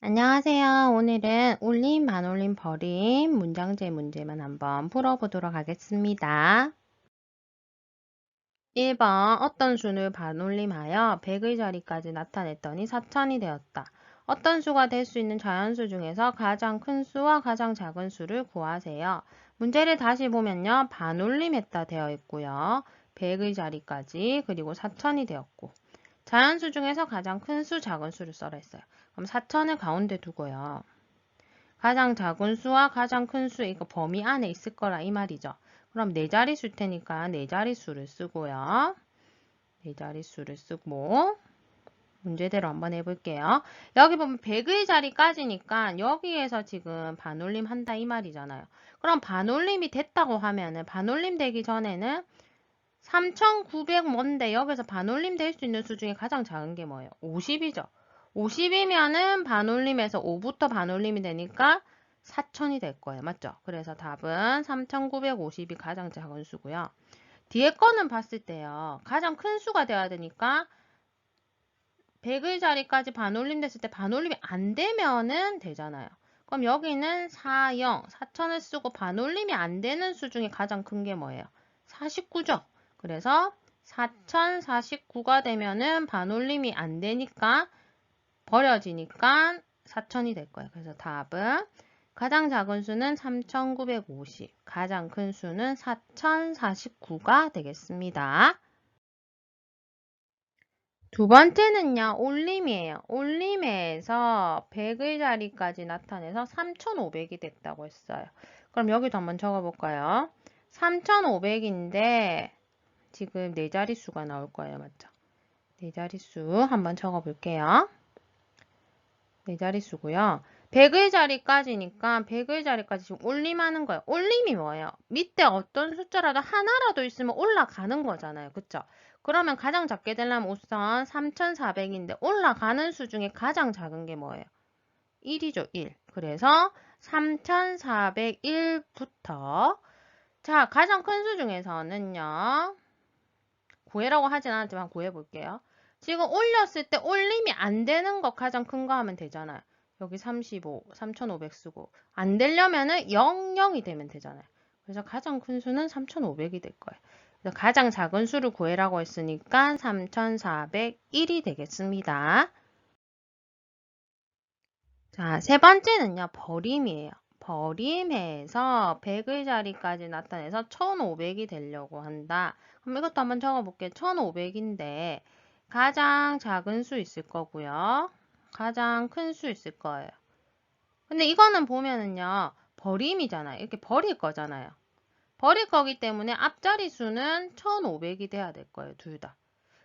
안녕하세요. 오늘은 올림, 반올림, 버림 문장제 문제만 한번 풀어보도록 하겠습니다. 1번 어떤 수를 반올림하여 100의 자리까지 나타냈더니 4천이 되었다. 어떤 수가 될 수 있는 자연수 중에서 가장 큰 수와 가장 작은 수를 구하세요. 문제를 다시 보면요. 반올림했다 되어 있고요. 100의 자리까지 그리고 4천이 되었고 자연수 중에서 가장 큰 수, 작은 수를 써라 했어요. 그럼 4천을 가운데 두고요. 가장 작은 수와 가장 큰 수, 이거 범위 안에 있을 거라 이 말이죠. 그럼 네 자릿수일 테니까 네 자릿수를 쓰고요. 네 자릿수를 쓰고 문제대로 한번 해볼게요. 여기 보면 100의 자리까지니까 여기에서 지금 반올림 한다 이 말이잖아요. 그럼 반올림이 됐다고 하면은 반올림 되기 전에는 3,900 뭔데 여기서 반올림 될 수 있는 수 중에 가장 작은 게 뭐예요? 50이죠. 50이면은 반올림에서 5부터 반올림이 되니까 4,000이 될 거예요. 맞죠? 그래서 답은 3,950이 가장 작은 수고요. 뒤에 거는 봤을 때요. 가장 큰 수가 돼야 되니까 100의 자리까지 반올림 됐을 때 반올림이 안 되면은 되잖아요. 그럼 여기는 4, 0, 4천을 쓰고 반올림이 안 되는 수 중에 가장 큰 게 뭐예요? 49죠. 그래서 4049가 되면은 반올림이 안 되니까 버려지니까 4000이 될 거예요. 그래서 답은 가장 작은 수는 3950, 가장 큰 수는 4049가 되겠습니다. 두 번째는요, 올림이에요. 올림에서 100의 자리까지 나타내서 3500이 됐다고 했어요. 그럼 여기도 한번 적어볼까요? 3500인데 지금 네 자릿수가 나올 거예요. 맞죠? 네 자릿수 한번 적어 볼게요. 네 자릿수고요. 100의 자리까지니까 100의 자리까지 지금 올림하는 거예요. 올림이 뭐예요? 밑에 어떤 숫자라도 하나라도 있으면 올라가는 거잖아요. 그쵸? 그러면 가장 작게 되려면 우선 3400인데 올라가는 수 중에 가장 작은 게 뭐예요? 1이죠. 1. 그래서 3401부터 자 가장 큰 수 중에서는요. 구해라고 하진 않았지만 구해볼게요. 지금 올렸을 때 올림이 안 되는 거 가장 큰 거 하면 되잖아요. 여기 35, 3500 쓰고 안 되려면은 00이 되면 되잖아요. 그래서 가장 큰 수는 3500이 될 거예요. 그래서 가장 작은 수를 구해라고 했으니까 3401이 되겠습니다. 자, 세 번째는요. 버림이에요. 버림해서 100의 자리까지 나타내서 1500이 되려고 한다. 그럼 이것도 한번 적어볼게요. 1500인데 가장 작은 수 있을 거고요. 가장 큰 수 있을 거예요. 근데 이거는 보면은요. 버림이잖아요. 이렇게 버릴 거잖아요. 버릴 거기 때문에 앞자리 수는 1500이 돼야 될 거예요. 둘 다.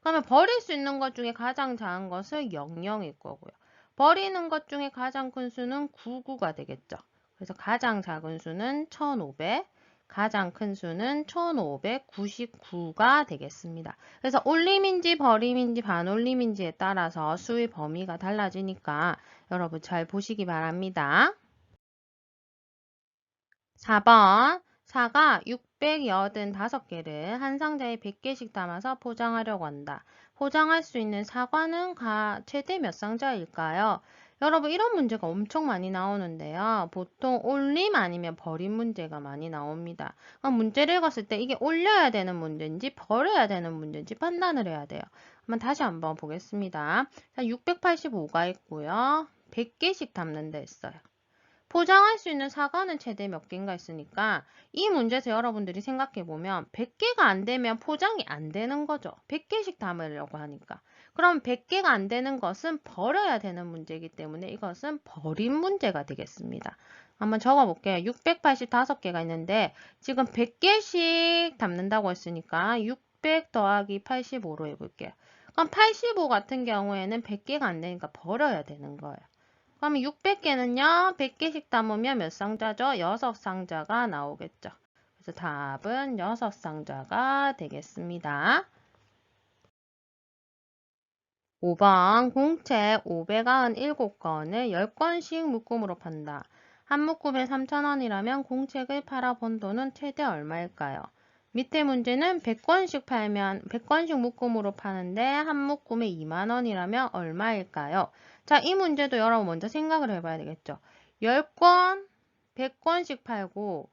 그러면 버릴 수 있는 것 중에 가장 작은 것은 00일 거고요. 버리는 것 중에 가장 큰 수는 99가 되겠죠. 그래서 가장 작은 수는 1500, 가장 큰 수는 1599가 되겠습니다. 그래서 올림인지 버림인지 반올림인지에 따라서 수의 범위가 달라지니까 여러분 잘 보시기 바랍니다. 4번 사가 685개를 한 상자에 100개씩 담아서 포장하려고 한다. 포장할 수 있는 사과는 최대 몇 상자일까요? 여러분 이런 문제가 엄청 많이 나오는데요. 보통 올림 아니면 버림 문제가 많이 나옵니다. 문제를 읽었을 때 이게 올려야 되는 문제인지 버려야 되는 문제인지 판단을 해야 돼요. 한번 다시 한번 보겠습니다. 685가 있고요. 100개씩 담는 데 있어요. 포장할 수 있는 사과는 최대 몇 개인가 있으니까 이 문제에서 여러분들이 생각해보면 100개가 안 되면 포장이 안 되는 거죠. 100개씩 담으려고 하니까. 그럼 100개가 안 되는 것은 버려야 되는 문제이기 때문에 이것은 버린 문제가 되겠습니다. 한번 적어볼게요. 685개가 있는데 지금 100개씩 담는다고 했으니까 600 더하기 85로 해볼게요. 그럼 85 같은 경우에는 100개가 안 되니까 버려야 되는 거예요. 그럼 600개는요. 100개씩 담으면 몇 상자죠? 6상자가 나오겠죠. 그래서 답은 6상자가 되겠습니다. 5번 공채 597건을 10건씩 묶음으로 판다. 한 묶음에 3,000원이라면 공책을 팔아본 돈은 최대 얼마일까요? 밑에 문제는 100권씩 팔면 100권씩 묶음으로 파는데 한 묶음에 2만원이라면 얼마일까요? 자, 이 문제도 여러분 먼저 생각을 해봐야 되겠죠. 10권, 100권씩 팔고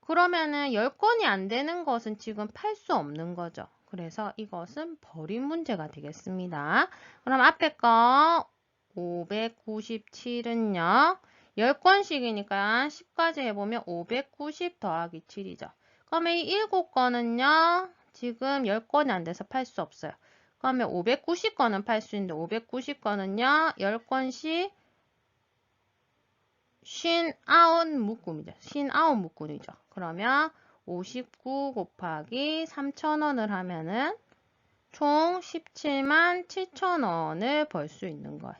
그러면은 10건이 안 되는 것은 지금 팔 수 없는 거죠. 그래서 이것은 버린 문제가 되겠습니다. 그럼 앞에 거 597은요. 10건씩이니까 10까지 해보면 590 더하기 7이죠. 그러면 이 7건은요. 지금 10건이 안 돼서 팔 수 없어요. 그러면 590건은 팔 수 있는데 590건은요. 10건씩 59 묶음이죠. 59 묶음이죠. 그러면 59 곱하기 3,000원을 하면은 총 17만 7천원을 벌 수 있는 거예요.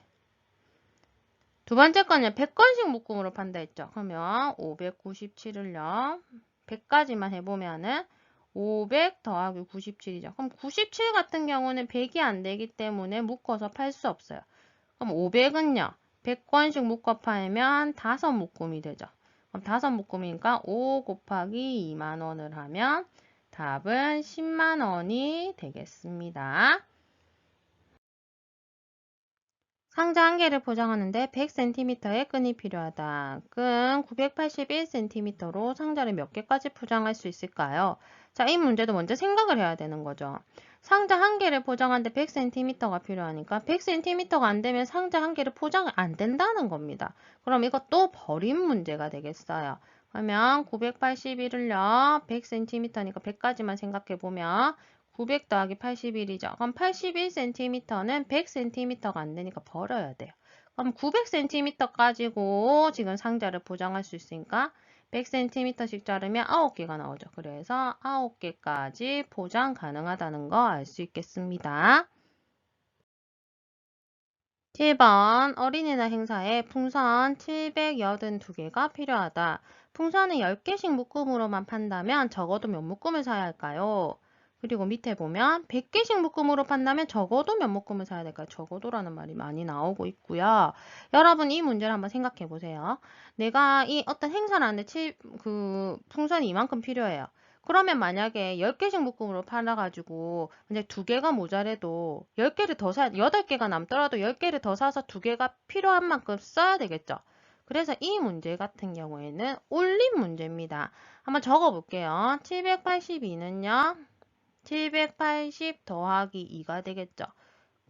두 번째 건은 100건씩 묶음으로 판다 했죠. 그러면 597을요. 100까지만 해보면은 500 더하기 97이죠. 그럼 97 같은 경우는 100이 안 되기 때문에 묶어서 팔 수 없어요. 그럼 500은요. 100건씩 묶어 팔면 5 묶음이 되죠. 5 묶음이니까 5 곱하기 2만 원을 하면 답은 10만 원이 되겠습니다. 상자 한 개를 포장하는데 100cm의 끈이 필요하다. 끈 981cm로 상자를 몇 개까지 포장할 수 있을까요? 자, 이 문제도 먼저 생각을 해야 되는 거죠. 상자 한 개를 포장하는데 100cm가 필요하니까 100cm가 안 되면 상자 한 개를 포장 안 된다는 겁니다. 그럼 이것도 버린 문제가 되겠어요. 그러면 981을요. 100cm니까 100까지만 생각해 보면 900 더하기 81이죠. 그럼 81cm는 100cm가 안 되니까 버려야 돼요. 그럼 900cm 가지고 지금 상자를 포장할 수 있으니까 100cm씩 자르면 9개가 나오죠. 그래서 9개까지 포장 가능하다는 거 알 수 있겠습니다. 7번 어린이날 행사에 풍선 782개가 필요하다. 풍선은 10개씩 묶음으로만 판다면 적어도 몇 묶음을 사야 할까요? 그리고 밑에 보면 100개씩 묶음으로 판다면 적어도 몇 묶음을 사야 될까요? 적어도라는 말이 많이 나오고 있고요. 여러분 이 문제를 한번 생각해 보세요. 내가 이 어떤 행사를 하는데 치, 그 풍선이 이만큼 필요해요. 그러면 만약에 10개씩 묶음으로 팔아가지고 이제 두 개가 모자래도 10개를 더 사, 8개가 남더라도 10개를 더 사서 두 개가 필요한 만큼 써야 되겠죠. 그래서 이 문제 같은 경우에는 올린 문제입니다. 한번 적어 볼게요. 782는요. 780 더하기 2가 되겠죠.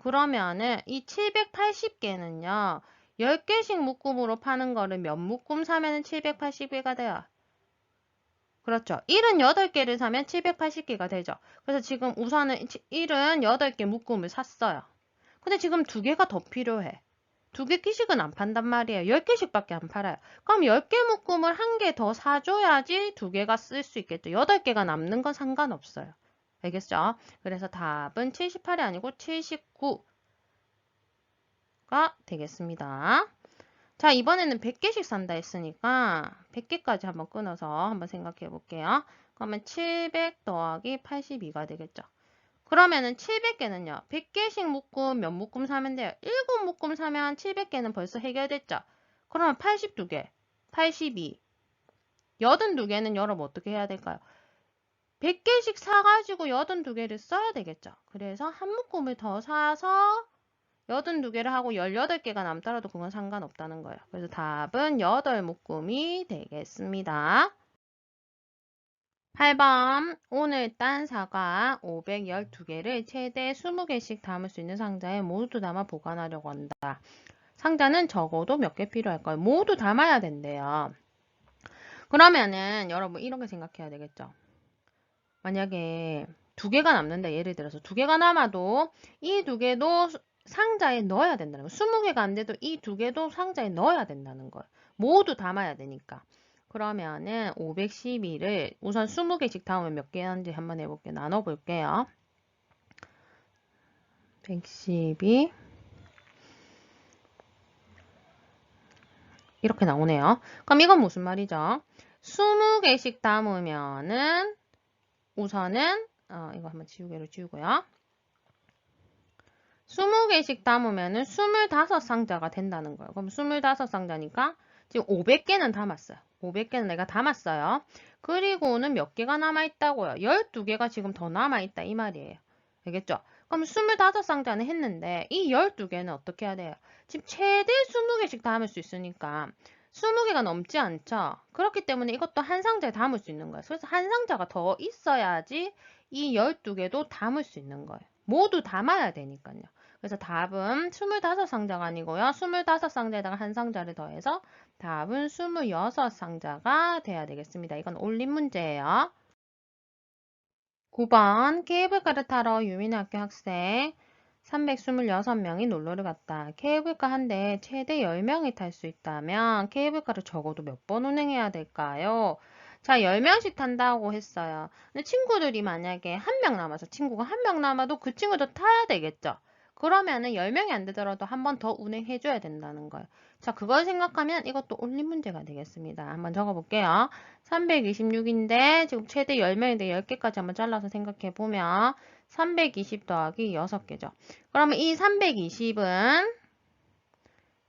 그러면은 이 780개는요. 10개씩 묶음으로 파는 거를 몇 묶음 사면은 780개가 돼요. 그렇죠. 78개를 사면 780개가 되죠. 그래서 지금 우선은 78개 묶음을 샀어요. 근데 지금 두 개가 더 필요해. 두개 끼씩은 안 판단 말이에요. 10개씩밖에 안 팔아요. 그럼 10개 묶음을 한 개 더 사줘야지 두 개가 쓸 수 있겠죠. 8개가 남는 건 상관없어요. 알겠죠? 그래서 답은 78이 아니고 79가 되겠습니다. 자, 이번에는 100개씩 산다 했으니까 100개까지 한번 끊어서 한번 생각해 볼게요. 그러면 700 더하기 82가 되겠죠. 그러면은 700개는요. 100개씩 묶음 몇 묶음 사면 돼요? 7 묶음 사면 700개는 벌써 해결됐죠. 그러면 82개, 82, 82개는 여러분 어떻게 해야 될까요? 100개씩 사가지고 82개를 써야 되겠죠. 그래서 한 묶음을 더 사서 82개를 하고 18개가 남더라도 그건 상관없다는 거예요. 그래서 답은 8묶음이 되겠습니다. 8번 오늘 딴 사과 512개를 최대 20개씩 담을 수 있는 상자에 모두 담아 보관하려고 한다. 상자는 적어도 몇 개 필요할까요? 모두 담아야 된대요. 그러면은 여러분 이렇게 생각해야 되겠죠. 만약에 두 개가 남는다 예를 들어서 두 개가 남아도 이 두 개도 상자에 넣어야 된다는 거예요. 20개가 안 돼도 이 두 개도 상자에 넣어야 된다는 거예요. 모두 담아야 되니까. 그러면은 512를 우선 20개씩 담으면 몇 개인지 한번 해볼게요. 나눠볼게요. 112 이렇게 나오네요. 그럼 이건 무슨 말이죠? 20개씩 담으면은 우선은 어, 이거 한번 지우개로 지우고요. 20개씩 담으면은 25상자가 된다는 거예요. 그럼 25상자니까 지금 500개는 담았어요. 500개는 내가 담았어요. 그리고는 몇 개가 남아있다고요? 12개가 지금 더 남아있다 이 말이에요. 알겠죠? 그럼 25상자는 했는데 이 12개는 어떻게 해야 돼요? 지금 최대 20개씩 담을 수 있으니까 20개가 넘지 않죠? 그렇기 때문에 이것도 한 상자에 담을 수 있는 거예요. 그래서 한 상자가 더 있어야지 이 12개도 담을 수 있는 거예요. 모두 담아야 되니까요. 그래서 답은 25상자가 아니고요. 25상자에다가 한 상자를 더해서 답은 26상자가 돼야 되겠습니다. 이건 올린 문제예요. 9번 케이블카를 타러 유민학교 학생 326명이 놀러를 갔다. 케이블카 한 대에 최대 10명이 탈 수 있다면 케이블카를 적어도 몇 번 운행해야 될까요? 자, 10명씩 탄다고 했어요. 근데 친구들이 만약에 한 명 남아서 친구가 한 명 남아도 그 친구도 타야 되겠죠. 그러면은 10명이 안 되더라도 한 번 더 운행해 줘야 된다는 거예요. 자, 그걸 생각하면 이것도 올린 문제가 되겠습니다. 한번 적어 볼게요. 326인데 지금 최대 10명인데 10개까지 한번 잘라서 생각해 보면 320 더하기 6개죠. 그러면 이 320은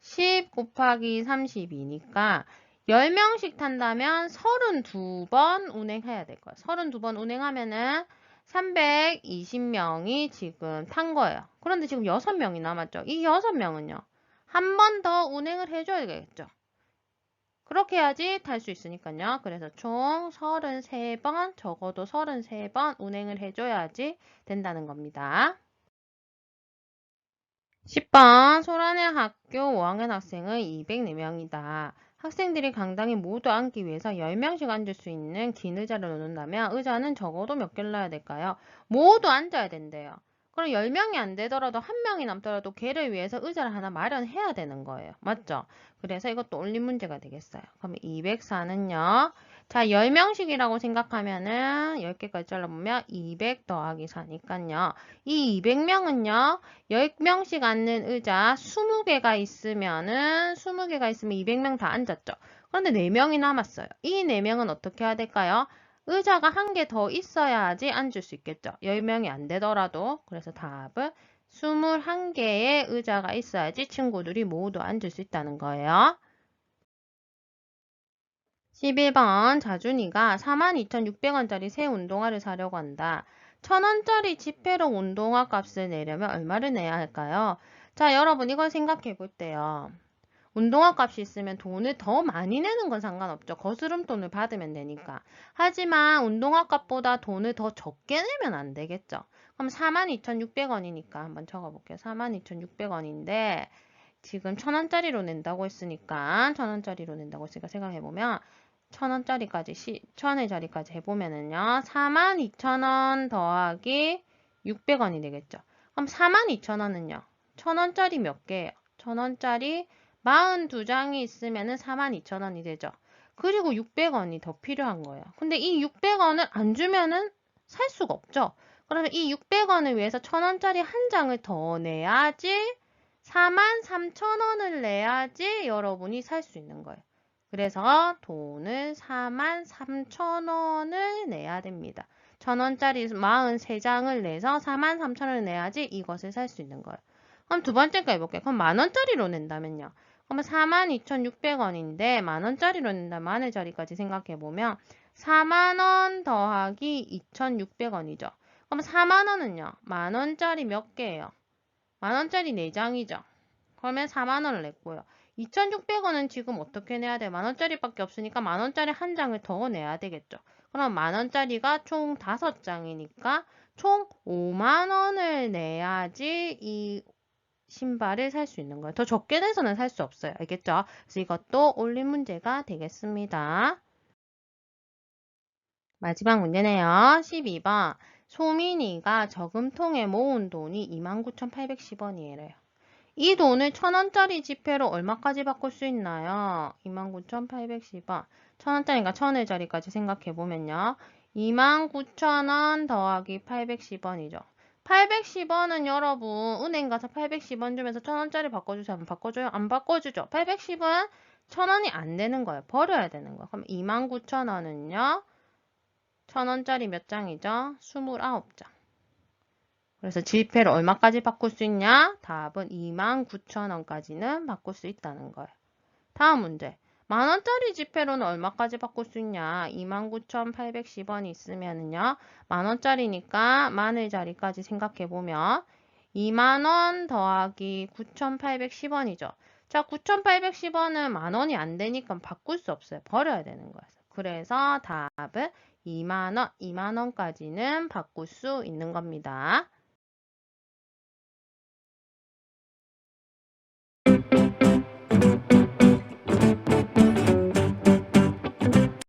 10 곱하기 32니까 10명씩 탄다면 32번 운행해야 될 거예요. 32번 운행하면은 320명이 지금 탄 거예요. 그런데 지금 6명이 남았죠. 이 6명은요. 한 번 더 운행을 해줘야겠죠. 그렇게 해야지 탈 수 있으니까요. 그래서 총 33번, 적어도 33번 운행을 해줘야지 된다는 겁니다. 10번 소란의 학교 5학년 학생은 204명이다. 학생들이 강당에 모두 앉기 위해서 10명씩 앉을 수 있는 긴 의자를 놓는다면 의자는 적어도 몇 개를 놔야 될까요? 모두 앉아야 된대요. 그럼 10명이 안 되더라도 한 명이 남더라도 걔를 위해서 의자를 하나 마련해야 되는 거예요. 맞죠? 그래서 이것도 올린 문제가 되겠어요. 그럼 204는요. 자, 10명씩이라고 생각하면은 10개까지 잘라보면 200 더하기 4니까요. 이 200명은요. 10명씩 앉는 의자 20개가 있으면은 20개가 있으면 200명 다 앉았죠. 그런데 4명이 남았어요. 이 4명은 어떻게 해야 될까요? 의자가 한 개 더 있어야지 앉을 수 있겠죠. 10명이 안 되더라도. 그래서 답은 21개의 의자가 있어야지 친구들이 모두 앉을 수 있다는 거예요. 11번 자준이가 42,600원짜리 새 운동화를 사려고 한다. 1,000원짜리 지폐로 운동화 값을 내려면 얼마를 내야 할까요? 자, 여러분 이걸 생각해 볼 때요. 운동화 값이 있으면 돈을 더 많이 내는 건 상관없죠. 거스름 돈을 받으면 되니까. 하지만 운동화 값보다 돈을 더 적게 내면 안 되겠죠. 그럼 42,600원이니까 한번 적어볼게요. 42,600원인데 지금 1,000원짜리로 낸다고 했으니까 1,000원짜리로 낸다고 했으니까 생각해보면 1,000원짜리까지, 1,000원의 자리까지 해보면은요. 42,000원 더하기 600원이 되겠죠. 그럼 42,000원은요. 1,000원짜리 몇 개예요? 1,000원짜리 42장이 있으면 은 42,000원이 되죠. 그리고 600원이 더 필요한 거예요. 근데 이 600원을 안 주면은 살 수가 없죠. 그러면 이 600원을 위해서 1000원짜리 한 장을 더 내야지 43,000원을 내야지 여러분이 살 수 있는 거예요. 그래서 돈을 43,000원을 내야 됩니다. 1000원짜리 43장을 내서 43,000원을 내야지 이것을 살 수 있는 거예요. 그럼 두 번째 거 해볼게요. 그럼 만원짜리로 낸다면요. 그러면 42,600원인데 만원짜리로 낸다 만의 자리까지 생각해보면 4만원 더하기 2,600원이죠. 그럼 4만원은요. 만원짜리 몇 개예요? 만원짜리 4장이죠. 그러면 4만원을 냈고요. 2,600원은 지금 어떻게 내야 돼요? 만원짜리밖에 없으니까 만원짜리 한 장을 더 내야 되겠죠. 그럼 만원짜리가 총 5장이니까 총 5만원을 내야지 이 신발을 살 수 있는 거예요. 더 적게 내서는 살 수 없어요. 알겠죠? 그래서 이것도 올린 문제가 되겠습니다. 마지막 문제네요. 12번. 소민이가 저금통에 모은 돈이 29,810원이래요. 이 돈을 1,000원짜리 지폐로 얼마까지 바꿀 수 있나요? 29,810원. 1,000원짜리가 1,000원 자리까지 생각해보면요. 29,000원 더하기 810원이죠. 810원은 여러분 은행 가서 810원 주면서 1000원짜리 바꿔주세요. 안 바꿔줘요? 안 바꿔주죠. 810원 1000원이 안 되는 거예요. 버려야 되는 거예요. 그럼 29,000원은요. 1000원짜리 몇 장이죠? 29장. 그래서 지폐를 얼마까지 바꿀 수 있냐? 답은 29,000원까지는 바꿀 수 있다는 거예요. 다음 문제. 만원짜리 지폐로는 얼마까지 바꿀 수 있냐? 29,810원이 있으면은요. 만원짜리니까 만의 자리까지 생각해보면 2만원 더하기 9,810원이죠. 자, 9,810원은 만원이 안 되니까 바꿀 수 없어요. 버려야 되는 거예요. 그래서 답은 2만원, 2만원까지는 바꿀 수 있는 겁니다.